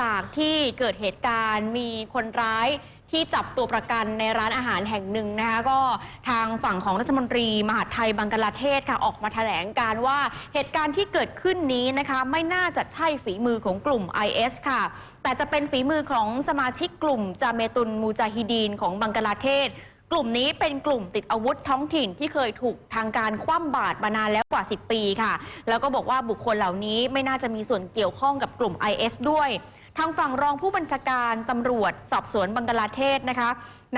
จากที่เกิดเหตุการณ์มีคนร้ายที่จับตัวประกันในร้านอาหารแห่งหนึ่งนะคะก็ทางฝั่งของรัฐมนตรี มหาดไทยบังกลาเทศค่ะออกมาแถลงการว่าเหตุการณ์ที่เกิดขึ้นนี้นะคะไม่น่าจะใช่ฝีมือของกลุ่ม IS ค่ะ แต่จะเป็นฝีมือของสมาชิกกลุ่มจาเมตุนมูจาฮิดีนของบังกลาเทศ กลุ่มนี้เป็นกลุ่มติดอาวุธท้องถิ่นที่เคยถูกทางการคว่ำบาตรมานานแล้วกว่า 10 ปีค่ะ แล้วก็บอกว่าบุคคลเหล่านี้ไม่น่าจะมีส่วนเกี่ยวข้องกับกลุ่ม IS ด้วย ทางฝั่งรองผู้บัญชาการตำรวจสอบสวนบังกลาเทศนะคะ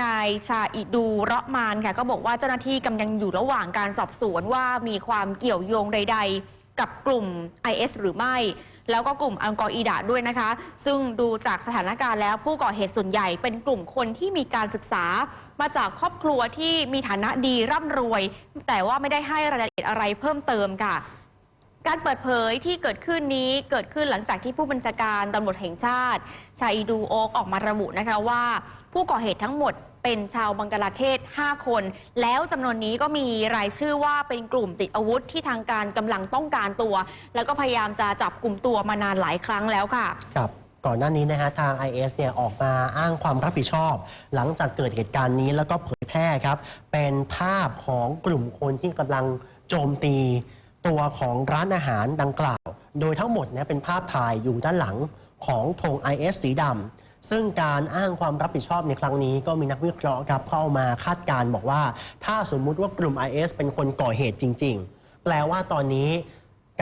นายชาอิดูเราะมานค่ะก็บอกว่าเจ้าหน้าที่กำลังอยู่ระหว่างการสอบสวนว่ามีความเกี่ยวโยงใด ๆ กับกลุ่ม IS หรือไม่ แล้วก็กลุ่มอัลกออีดะด้วยนะคะ ซึ่งดูจากสถานการณ์แล้วผู้ก่อเหตุส่วนใหญ่เป็นกลุ่มคนที่มีการศึกษามาจากครอบครัวที่มีฐานะดีร่ำรวย แต่ว่าไม่ได้ให้รายละเอียดอะไรเพิ่มเติมค่ะ การเปิดเผยที่เกิดขึ้นนี้เกิดขึ้นหลังจากที่ผู้บัญชาการตำรวจแห่งชาติ ชาอิดูโอกออกมาระบุนะคะว่า ผู้ก่อเหตุทั้งหมดเป็นชาวบังกลาเทศ 5 คน แล้วจำนวนนี้ก็มีรายชื่อว่าเป็นกลุ่มติดอาวุธที่ทางการกำลังต้องการตัว แล้วก็พยายามจะจับกลุ่มตัวมานานหลายครั้งแล้วค่ะครับก่อนหน้านี้นะฮะทาง IS เนี่ยออกมาอ้างความรับผิดชอบ หลังจากเกิดเหตุการณ์นี้แล้วก็เผยแพร่ครับ เป็นภาพของกลุ่มคนที่กำลังโจมตี ตัวของร้านอาหารดังกล่าว โดยทั้งหมดเนี่ยเป็นภาพถ่ายอยู่ด้านหลังของธง IS สีดำ ซึ่งการอ้างความรับผิดชอบในครั้งนี้ก็มีนักวิเคราะห์ครับเข้ามาคาดการณ์บอกว่า ถ้าสมมุติว่ากลุ่ม IS เป็นคนก่อเหตุจริง ๆ แปลว่าตอนนี้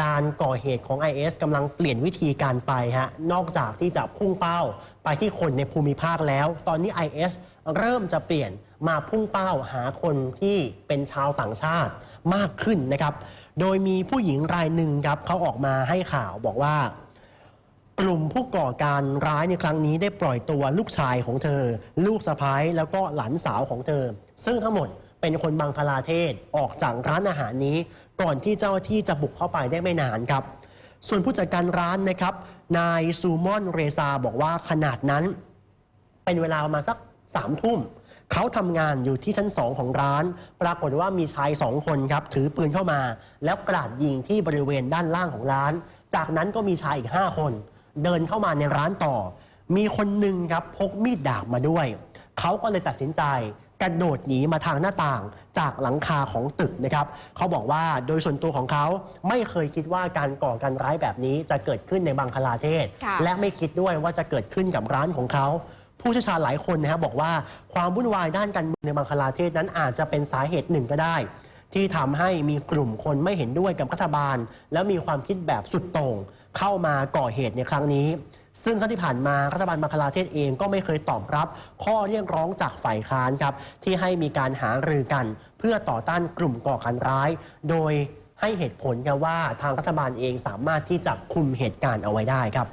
การก่อเหตุของ IS กำลังเปลี่ยนวิธีการไปฮะ นอกจากที่จะพุ่งเป้าไปที่คนในภูมิภาคแล้ว ตอนนี้ IS เริ่มจะเปลี่ยนมาพุ่งเป้าหาคนที่เป็นชาวต่างชาติมากขึ้นนะครับ โดยมีผู้หญิงรายหนึ่งครับเขาออกมาให้ข่าวบอกว่า กลุ่มผู้ก่อการร้ายในครั้งนี้ได้ปล่อยตัวลูกชายของเธอ ลูกสะพ้ายแล้วก็หลานสาวของเธอ ซึ่งทั้งหมดเป็นคนบังคลาเทศออกจากร้านอาหารนี้ ก่อนที่เจ้าที่จะบุกเข้าไปได้ไม่นานครับ ส่วนผู้จัดการร้านนะครับ นายซูมอนเรซาบอกว่าขนาดนั้น เป็นเวลาประมาณสักสามทุ่ม เขาทำงานอยู่ที่ชั้นสองของร้าน ปรากฏว่ามีชายสองคนครับ ถือปืนเข้ามา แล้วกราดยิงที่บริเวณด้านล่างของร้าน จากนั้นก็มีชายอีกห้าคน เดินเข้ามาในร้านต่อ มีคนหนึ่งครับพกมีดดาบมาด้วย เขาก็เลยตัดสินใจกระโดดหนีมาทางหน้าต่างจากหลังคาของตึกนะครับ เขาบอกว่าโดยส่วนตัวของเขาไม่เคยคิดว่าการก่อการร้ายแบบนี้จะเกิดขึ้นในบังคลาเทศค่ะและไม่คิดด้วยว่าจะเกิดขึ้นกับร้านของเขา ผู้เชี่ยวชาญหลายคนนะครับบอกว่าความวุ่นวายด้านการเมืองในบังคลาเทศนั้นอาจจะเป็นสาเหตุหนึ่งก็ได้ ที่ทำให้มีกลุ่มคนไม่เห็นด้วยกับรัฐบาล แล้วมีความคิดแบบสุดโต่งเข้ามาก่อเหตุในครั้งนี้ ซึ่งครั้งที่ผ่านมารัฐบาลบังคลาเทศเองก็ไม่เคยตอบรับ ข้อเรียกร้องจากฝ่ายค้านครับที่ให้มีการหารือกัน เพื่อต่อต้านกลุ่มก่อการร้าย โดยให้เหตุผลกันว่าทางรัฐบาลเองสามารถที่จะคุมเหตุการณ์เอาไว้ได้ครับ